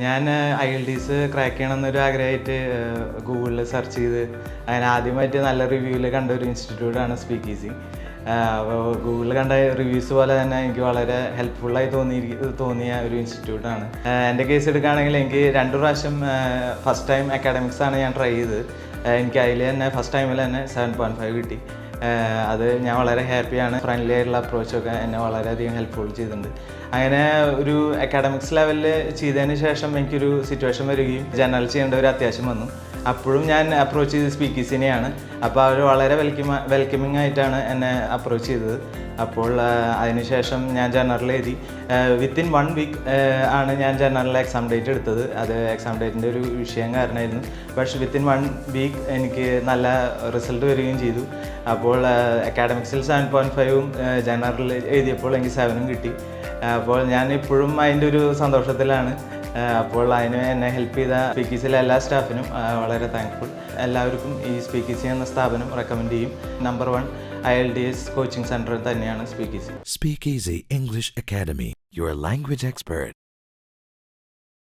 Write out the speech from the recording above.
ഞാൻ I L dis crack ചെയ്യണമെന്നൊരു ആഗ്രഹമായിട്ട് ഗൂഗിളിൽ സെർച്ച് ചെയ്ത് അങ്ങനെ ആദ്യമായിട്ട് നല്ല റിവ്യൂവിൽ കണ്ട ഒരു ഇൻസ്റ്റിറ്റ്യൂട്ടാണ് സ്പീക്ക് ഈസി അപ്പോൾ ഗൂഗിളിൽ കണ്ട റിവ്യൂസ് പോലെ തന്നെ എനിക്ക് വളരെ ഹെൽപ്ഫുള്ളായി തോന്നി തോന്നിയ ഒരു ഇൻസ്റ്റിറ്റ്യൂട്ടാണ് എന്റെ കേസ് എടുക്കുകയാണെങ്കിൽ എനിക്ക് രണ്ട് പ്രാവശ്യം ഫസ്റ്റ് ടൈം അക്കാഡമിക്സാണ് ഞാൻ ട്രൈ ചെയ്തത് എനിക്ക് അതിൽ തന്നെ ഫസ്റ്റ് ടൈമിൽ തന്നെ സെവൻ പോയിന്റ് ഫൈവ് കിട്ടി. അത് ഞാൻ വളരെ ഹാപ്പിയാണ്. ഫ്രണ്ട്ലി ആയിട്ടുള്ള അപ്രോച്ചൊക്കെ എന്നെ വളരെയധികം ഹെൽപ്ഫുൾ ചെയ്തിട്ടുണ്ട്. അങ്ങനെ ഒരു അക്കാഡമിക്സ് ലെവലിൽ ചെയ്തതിന് ശേഷം എനിക്കൊരു സിറ്റുവേഷൻ വരികയും ജനറൽ ചെയ്യേണ്ട ഒരു അത്യാവശ്യം വന്നു. അപ്പോഴും ഞാൻ അപ്രോച്ച് ചെയ്ത് സ്പീക്കീസിനെയാണ് അപ്പോൾ അവർ വളരെ വെൽക്കിമ വെൽക്കമിങ് ആയിട്ടാണ് എന്നെ അപ്രോച്ച് ചെയ്തത്. അപ്പോൾ അതിനുശേഷം ഞാൻ ജനറൽ എഴുതി. വിത്തിൻ വൺ വീക്ക് ആണ് ഞാൻ ജനറലിൽ എക്സാം ഡേറ്റ് എടുത്തത്. അത് എക്സാം ഡേറ്റിന്റെ ഒരു വിഷയം കാരണമായിരുന്നു പക്ഷേ വിത്തിൻ വൺ വീക്ക് എനിക്ക് നല്ല റിസൾട്ട് വരികയും ചെയ്തു. അപ്പോൾ അക്കാഡമിക്സിൽ സെവൻ പോയിന്റ് ഫൈവും ജനറൽ എഴുതിയപ്പോൾ എനിക്ക് സെവനും കിട്ടി. അപ്പോൾ ഞാൻ ഇപ്പോഴും അതിന്റെ ഒരു സന്തോഷത്തിലാണ്. അപ്പോൾ അതിന് എന്നെ ഹെൽപ്പ് ചെയ്ത സ്പീക്കീസിലെ എല്ലാ സ്റ്റാഫിനും വളരെ താങ്ക്ഫുൾ എല്ലാവർക്കും ഈ സ്പീക്കീസി എന്ന സ്ഥാപനം റെക്കമെൻഡ് ചെയ്യും. Number one IELTS coaching centre തന്നെയാണ് Speakeasy Speakeasy English academy your language expert.